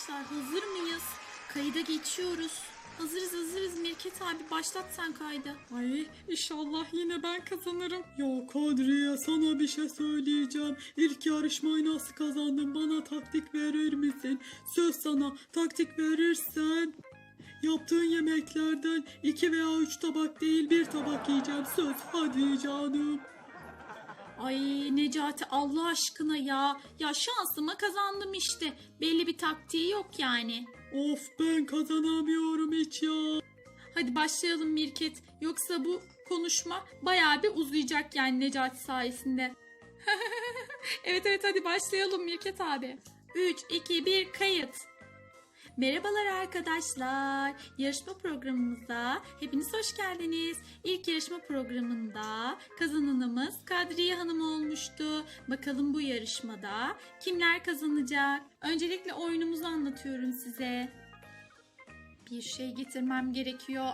arkadaşlar hazır mıyız? Kayıda geçiyoruz. Hazırız hazırız Mirket abi başlat sen kaydı. Ay inşallah yine ben kazanırım. Ya Kadriye sana bir şey söyleyeceğim. İlk yarışmayı nasıl kazandın bana taktik verir misin? Söz sana taktik verirsen yaptığın yemeklerden iki veya üç tabak değil bir tabak yiyeceğim. Söz hadi canım. Ay Necati Allah aşkına ya. Ya şansıma kazandım işte. Belli bir taktiği yok yani. Of ben kazanamıyorum hiç ya. Hadi başlayalım Mirket. Yoksa bu konuşma bayağı bir uzayacak yani Necati sayesinde. evet evet hadi başlayalım Mirket abi. 3, 2, 1 kayıt. Merhabalar arkadaşlar. Yarışma programımıza hepiniz hoş geldiniz. İlk yarışma programında kazananımız Kadriye Hanım olmuştu. Bakalım bu yarışmada kimler kazanacak? Öncelikle oyunumuzu anlatıyorum size. Bir şey getirmem gerekiyor.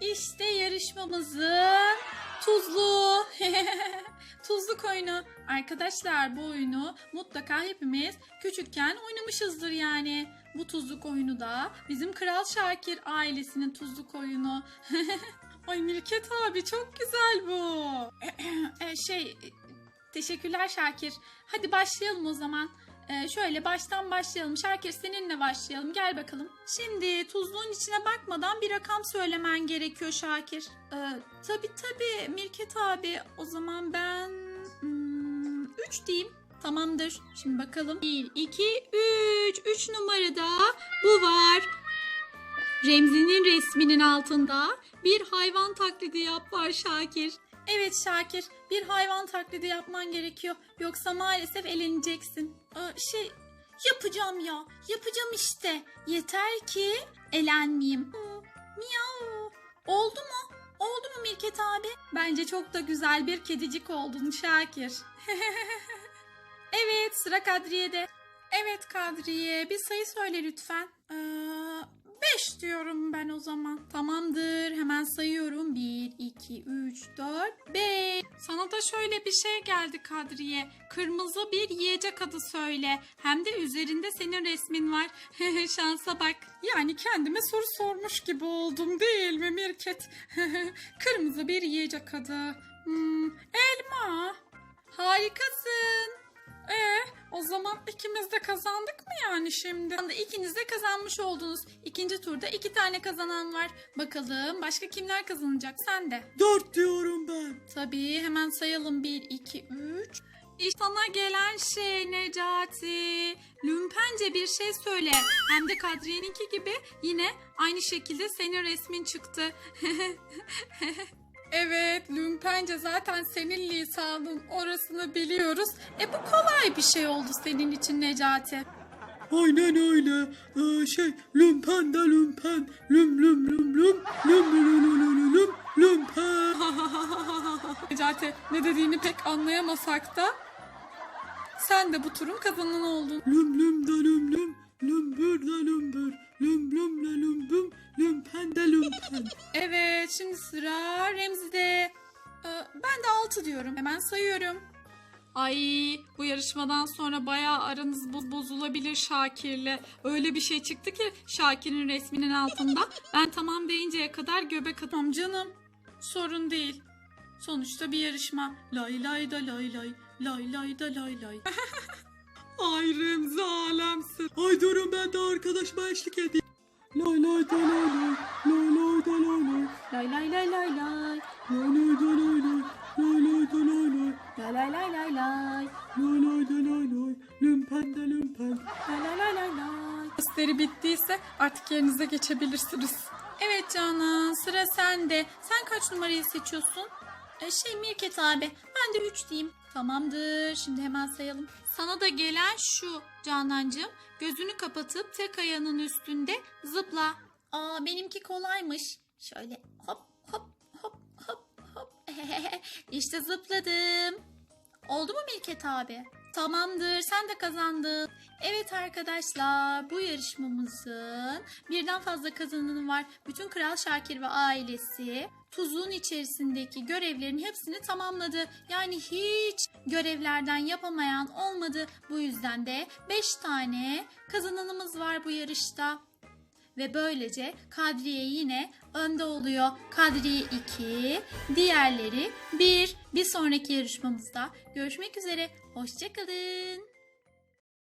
İşte yarışmamızın tuzlu. Tuzluk oyunu. Arkadaşlar bu oyunu mutlaka hepimiz küçükken oynamışızdır yani. Bu tuzluk oyunu da bizim Kral Şakir ailesinin tuzluk oyunu. Ay Mirket abi çok güzel bu. E, şey teşekkürler Şakir. Hadi başlayalım o zaman. Ee, şöyle baştan başlayalım. Şakir seninle başlayalım. Gel bakalım. Şimdi tuzluğun içine bakmadan bir rakam söylemen gerekiyor Şakir. Ee, tabii tabii Mirket abi. O zaman ben 3 diyeyim. Tamamdır. Şimdi bakalım. 1, 2, 3. 3 numarada bu var. Remzi'nin resminin altında bir hayvan taklidi yap var Şakir. Evet Şakir, bir hayvan taklidi yapman gerekiyor. Yoksa maalesef eleneceksin. Aa, şey, yapacağım ya. Yapacağım işte. Yeter ki elenmeyeyim. Miau. Oldu mu? Oldu mu Mirket abi? Bence çok da güzel bir kedicik oldun Şakir. evet, sıra Kadriye'de. Evet Kadriye, bir sayı söyle lütfen. Ee, 5 diyorum ben o zaman. Tamamdır. Hemen sayıyorum. 1, 2, 3, 4, 5. Sana da şöyle bir şey geldi Kadriye. Kırmızı bir yiyecek adı söyle. Hem de üzerinde senin resmin var. Şansa bak. Yani kendime soru sormuş gibi oldum değil mi Mirket? Kırmızı bir yiyecek adı. Hmm, elma. Harikasın. Ee, o zaman ikimiz de kazandık mı yani şimdi? İkiniz de kazanmış oldunuz. İkinci turda iki tane kazanan var. Bakalım başka kimler kazanacak? Sen de. Dört diyorum ben. Tabii hemen sayalım. 1, 2, 3. İşte sana gelen şey Necati. Lümpence bir şey söyle. Hem de Kadriye'ninki gibi yine aynı şekilde senin resmin çıktı. evet Lümpence zaten senin lisanın orasını biliyoruz. E bu kolay bir şey oldu senin için Necati. Aynen öyle. Ee, şey lümpen de lümpen. Lüm lüm lüm lüm. Lüm lüm lüm lüm lüm. Lümpen. Necati ne dediğini pek anlayamasak da sen de bu turun kazananı oldun. Lüm lüm de lüm lüm. Lümbür de lümbür. Lüm lüm de lümbüm. Lümpen de lümpen. Evet şimdi sıra Remzi'de. Ee, ben de 6 diyorum. Hemen sayıyorum. Ay bu yarışmadan sonra bayağı aranız bo- bozulabilir Şakir'le. Öyle bir şey çıktı ki Şakir'in resminin altında. Ben tamam deyinceye kadar göbek atam canım. Sorun değil. Sonuçta bir yarışma. Lay lay da lay lay. Lay lay da lay lay. Ay Remzi alemsin. Ay durun ben de arkadaşıma eşlik edeyim. Lay lay da lay lay. Lay lay da lay lay. Lay lay lay lay lay. Lay lay da lay lay. Lay lay da lay lay. Lay lay lay lay lay. Lay lay da lay lay. Lümpen de lümpen. Lay lay lay lay lay. Gösteri bittiyse artık yerinize geçebilirsiniz. Evet Canan sıra sende. Sen kaç numarayı seçiyorsun? E, şey Mirket abi ben de 3 diyeyim. Tamamdır şimdi hemen sayalım. Sana da gelen şu Canancığım. Gözünü kapatıp tek ayağının üstünde zıpla. Aa benimki kolaymış. Şöyle hop hop hop hop hop. işte zıpladım. Oldu mu Mirket abi? Tamamdır sen de kazandın. Evet arkadaşlar bu yarışmamızın birden fazla kazananı var. Bütün Kral Şakir ve ailesi tuzluğun içerisindeki görevlerin hepsini tamamladı. Yani hiç görevlerden yapamayan olmadı. Bu yüzden de 5 tane kazananımız var bu yarışta. Ve böylece Kadriye yine önde oluyor. Kadriye 2, diğerleri 1. Bir sonraki yarışmamızda görüşmek üzere. Hoşçakalın.